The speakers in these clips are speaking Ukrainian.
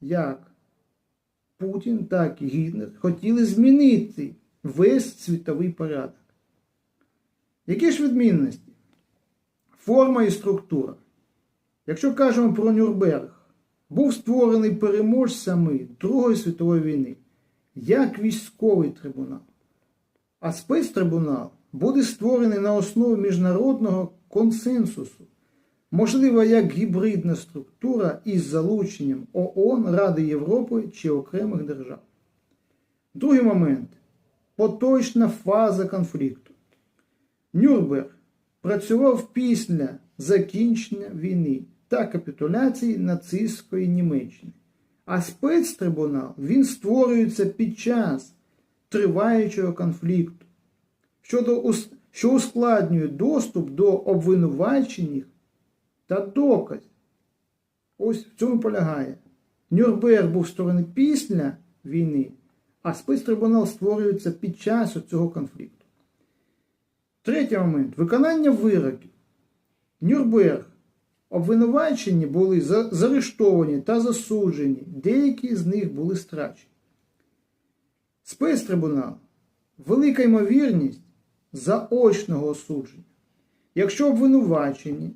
як Путін, так і Гітлер хотіли змінити весь світовий порядок. Які ж відмінності? Форма і структура. Якщо кажемо про Нюрнберг, був створений переможцями Другої світової війни як військовий трибунал. А спецтрибунал буде створений на основі міжнародного консенсусу, можливо, як гібридна структура із залученням ООН, Ради Європи чи окремих держав. Другий момент поточна фаза конфлікту. Нюрнберг працював після закінчення війни та капітуляції нацистської Німеччини. А спецтрибунал він створюється під час триваючого конфлікту, що ускладнює доступ до обвинувачених та доказів. Ось в цьому полягає. Нюрнберг був створений після війни, а спецтрибунал створюється під час цього конфлікту. Третій момент виконання вироків. Нюрнберг обвинувачені були за- заарештовані та засуджені, деякі з них були страчені. Спецтрибунал велика ймовірність заочного осудження. Якщо обвинувачені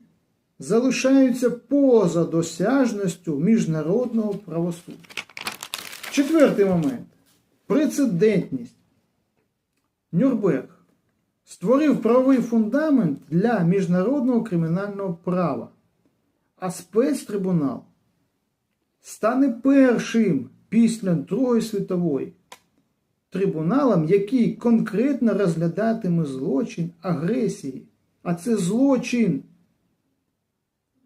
залишаються поза досяжністю міжнародного правосуддя. Четвертий момент прецедентність. Нюрнберг створив правовий фундамент для міжнародного кримінального права, а спецтрибунал стане першим після Другої світової трибуналом, який конкретно розглядатиме злочин агресії. А це злочин,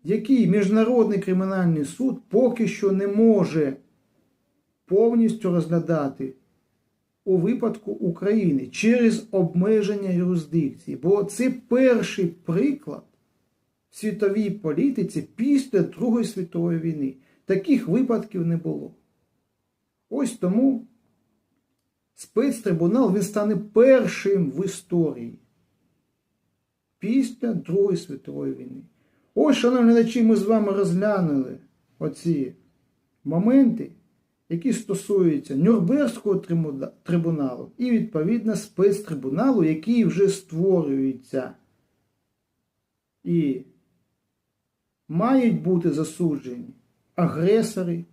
який Міжнародний кримінальний суд поки що не може повністю розглядати у випадку України через обмеження юрисдикції. Бо це перший приклад в світовій політиці після Другої світової війни. Таких випадків не було. Ось тому спецтрибунал він стане першим в історії після Другої світової війни. Ось, шановні глядачі, ми з вами розглянули оці моменти, які стосуються Нюрнберзького трибуналу і, відповідно, спецтрибуналу, який вже створюється. І мають бути засуджені агресори,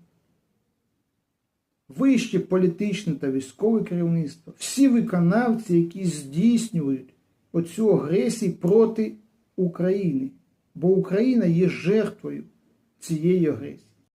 вище політичне та військове керівництво, всі виконавці, які здійснюють оцю агресію проти України. Бо Україна є жертвою цієї агресії.